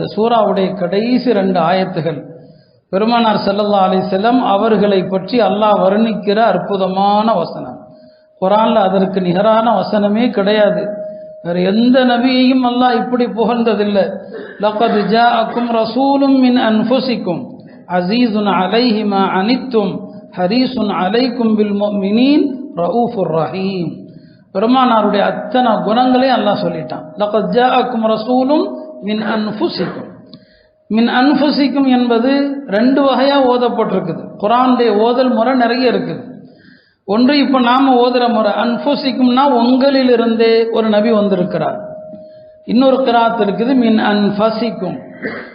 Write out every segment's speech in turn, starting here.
இந்த சூறாவுடைய கடைசி ரெண்டு ஆயத்துகள். பெருமானார் செல்லல்லா அலைஹி செல்லம் அவர்களை பற்றி அல்லாஹ் வர்ணிக்கிற அற்புதமான வசனம். குரான்ல அதற்கு நிகரான வசனமே கிடையாது. வேற எந்த நபியையும் அல்லாஹ் இப்படி புகழ்ந்ததில்லை. லaqad ஜாஅக்கும் ரசூலும் மின் அன்புசிக்கும் அசீசுன் அலைஹிமா அனித்தும் ஹரீசுன் அலைக்கும் பில் மினீன் ரவுஃபுர் ரஹீம். பெருமானாருடைய அத்தனை குணங்களையும் அல்லாஹ் சொல்லிட்டான். லக்கத் ஜா அக்கும் ரசூலும் மின் அன்புசிக்கும் மின் அன்புசிக்கும் என்பது ரெண்டு வகையா ஓதப்பட்டிருக்குது. குரானுடைய ஓதல் முறை நிறைய இருக்குது. ஒன்று இப்போ நாம ஓதுற முறை. அன்புசிக்கும்னா உங்களிலிருந்தே ஒரு நபி வந்திருக்கிறார். இன்னொரு கிராத் இருக்குது மின் அன்பசிக்கும்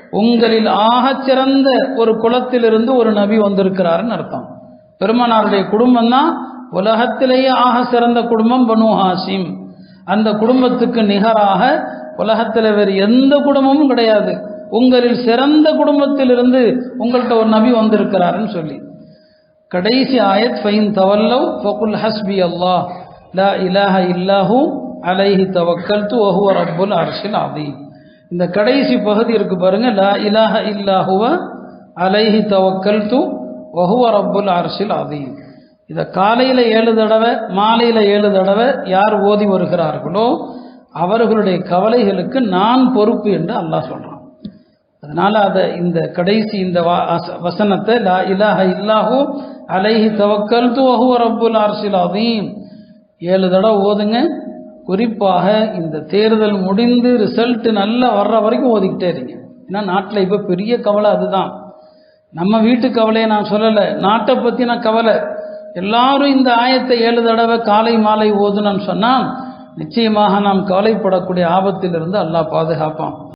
உங்களில் ஆகச் சிறந்த ஒரு குலத்திலிருந்து ஒரு நபி வந்திருக்கிறாருன்னு அர்த்தம். பெருமானாருடைய குடும்பம் தான் உலகத்திலேயே ஆக சிறந்த குடும்பம் பனு ஹாசிம். அந்த குடும்பத்துக்கு நிகராக உலகத்தில் வேறு எந்த குடும்பமும் கிடையாது. உங்களில் சிறந்த குடும்பத்திலிருந்து உங்கள்கிட்ட ஒரு நபி வந்திருக்கிறாருன்னு சொல்லி. கடைசி ஆயத் ஃபைன் தவல்லவ் ஃபகுல் ஹஸ்பி அல்லாஹ் லா இலாஹ இல்லாஹு அலைஹி தவக்கல்து ஒஹுவ ரப்புல் அரசில் அதீம் இந்த கடைசி பகுதி இருக்கு பாருங்க லா இலாஹ இல்லாஹுவ அலைஹி தவக்கல்து ஒஹுவ ரப்புல் அரசில் அதீம் இதை காலையில் ஏழு தடவை மாலையில் ஏழு தடவை யார் ஓதி வருகிறார்களோ அவர்களுடைய கவலைகளுக்கு நான் பொறுப்பு என்று அல்லாஹ் சொல்கிறான் அதனால் அதை இந்த கடைசி இந்த வா- வசனத்தை லா இலாஹ இல்லாஹூ அலைஹி தவக்கல் துவஹு ரப்புல் அர்ஷில் அதீம் ஏழு தடவை ஓதுங்க. குறிப்பாக இந்த தேர்தல் முடிந்து ரிசல்ட் நல்லா வர்ற வரைக்கும் ஓதிக்கிட்டே இருங்க. ஏன்னா நாட்டில் இப்போ பெரிய கவலை அதுதான். நம்ம வீட்டு கவலையை நான் சொல்லலை. நாட்டை பற்றின கவலை. எல்லாரும் இந்த ஆயத்தை ஏழு தடவை காலை மாலை ஓதுனன்னு சொன்னால் நிச்சயமாக நாம் கவலைப்படக்கூடிய ஆபத்திலிருந்து அல்லாஹ் பாதுகாப்பான்.